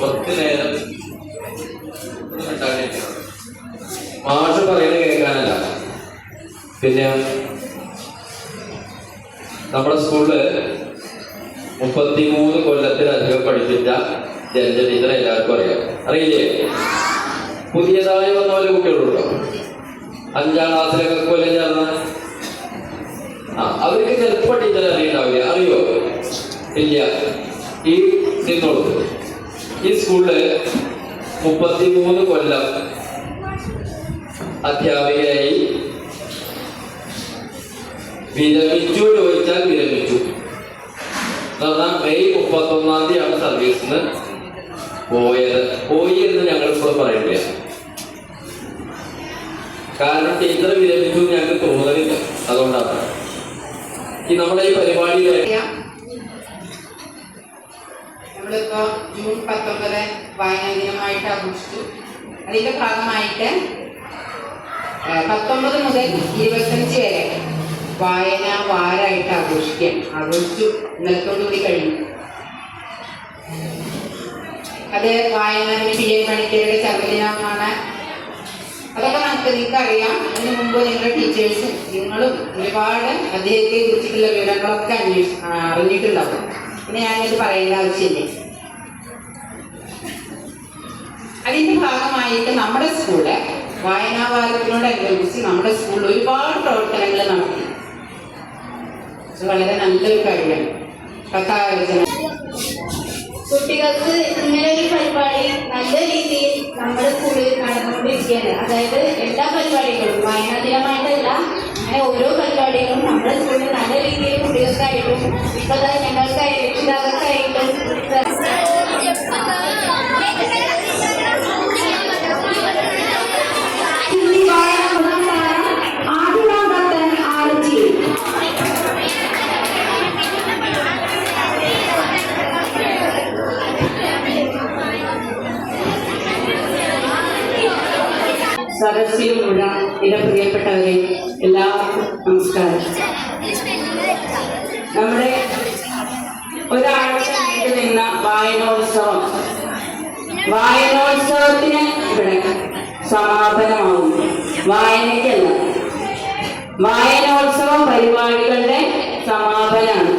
കുറച്ച് നേരം. മാഷ് പറയുന്നത് കേൾക്കാനല്ല പിന്നെ നമ്മുടെ സ്കൂളിൽ മുപ്പത്തിമൂന്ന് കൊല്ലത്തിലധികം പഠിപ്പിച്ച ജനജ ടീച്ചർ എല്ലാവർക്കും അറിയാം. അറിയില്ലേ? പുതിയതായി വന്ന പോലെ കുട്ടികളുണ്ടോ? അഞ്ചാം ക്ലാസ്സിലൊക്കെ കൊല്ലം ചേർന്ന? ആ അവർക്ക് ചിലപ്പോൾ ടീച്ചർ അറിയണ്ടാവില്ല അറിയോ? ഇല്ല. ഈ നിന്നോളൂ. ഈ സ്കൂളിൽ മുപ്പത്തിമൂന്ന് കൊല്ലം അധ്യാപികയായി വിരമിച്ചു ചോദിച്ചാൽ വിരമിച്ചു പറഞ്ഞാൽ മെയ് മുപ്പത്തൊന്നാം തീയതിയാണ് സർവീസിന് പോയത് പോയി എന്ന് ഞങ്ങൾ ഇപ്പോൾ പറയുന്നില്ല കാരണം ടീച്ചർ വിരമിച്ചു ഞങ്ങൾക്ക് തോന്നലില്ല അതുകൊണ്ടാണ് ഈ നമ്മുടെ ഈ പരിപാടിയിൽ അറിയാം. നമ്മളിപ്പോ ജൂൺ പത്തൊമ്പത് വായനാ ദിനമായിട്ട് ആഘോഷിച്ചു അതിന്റെ ഭാഗമായിട്ട് പത്തൊമ്പത് മുതൽ ഇരുപത്തഞ്ച് വരെ വായന വാരായിട്ട് ആഘോഷിക്കാൻ ആഘോഷിച്ചു ഇന്നലത്തോടുകൂടി കഴിഞ്ഞു. അത് വായന പി എ പണിക്കരുടെ ചർമ്മദിനമാണ് അതൊക്കെ നമുക്ക് നിങ്ങൾക്ക് അറിയാം അതിനു മുമ്പ് നിങ്ങളുടെ ടീച്ചേഴ്സും നിങ്ങളും ഒരുപാട് അദ്ദേഹത്തെ കുറിച്ചിട്ടുള്ള വിവരങ്ങളൊക്കെ അന്വേഷി അറിഞ്ഞിട്ടുണ്ടാവും. പിന്നെ ഞാനിത് പറയേണ്ട ആവശ്യമില്ല. അതിന്റെ ഭാഗമായിട്ട് നമ്മുടെ സ്കൂൾ വായനാവാരത്തിനോടനുബന്ധിച്ച് നമ്മുടെ സ്കൂളിൽ ഒരുപാട് പ്രവർത്തനങ്ങൾ നടത്തി അത് വളരെ നല്ലൊരു കാര്യമാണ്. കഥാലോചന കുട്ടികൾക്ക് ഇങ്ങനെ ഒരു പരിപാടി നല്ല രീതിയിൽ നമ്മുടെ സ്കൂളിൽ നടന്നുകൊണ്ടിരിക്കുകയാണ്. അതായത് എല്ലാ പരിപാടികളും വായനാ ദിനമായിട്ടല്ല അങ്ങനെ ഓരോ പരിപാടികളും നമ്മുടെ സ്കൂളിൽ നല്ല രീതിയിൽ കുട്ടികൾക്കായിട്ടും ഇപ്പൊ ദാ സദസ്സിലുമുള്ള എന്റെ പ്രിയപ്പെട്ടവരെ എല്ലാവർക്കും നമസ്കാരം. നമ്മുടെ ഒരാഴ്ച നീണ്ടു നിന്ന വായനോത്സവം. വായനോത്സവത്തിന് ഇവിടെ സമാപനമാകുന്നു. വായനയ്ക്കല്ല. വായനോത്സവം പരിപാടികളുടെ സമാപനമാണ്.